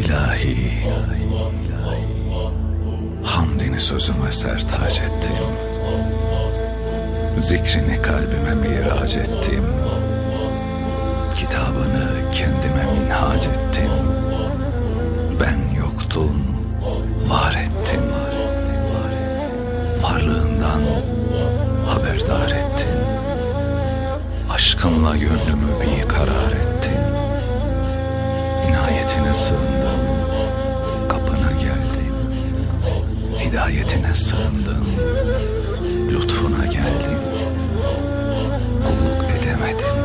İlahi, hamdini sözüme sertaç ettim. Zikrini kalbime miraç ettim. Kitabını kendime minhac ettim. Ben yoktum, var ettim. Varlığından haberdar ettin. Aşkınla gönlümü bir İnayetine sığındım, kapına geldim. Hidayetine sığındım, lütfuna geldim. Kulluk edemedim,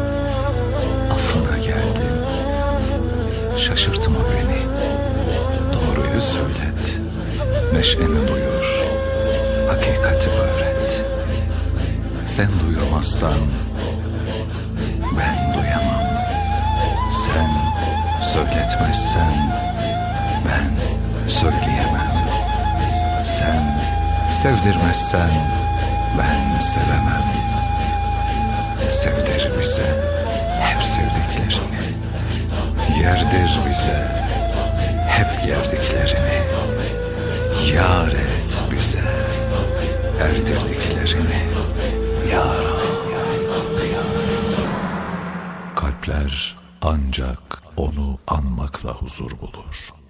affına geldim. Şaşırtma beni, doğruyu söylet. Neşeni duyur, hakikati öğret. Sen duyurmazsan söyletmezsen ben söyleyemem. Sen sevdirmezsen ben sevemem. Sevdir bize hep sevdiklerini. Yerdir bize hep yerdiklerini. Yar et bize erdirdiklerini. Ya Rab. Kalpler ancak onu anmakla huzur bulur.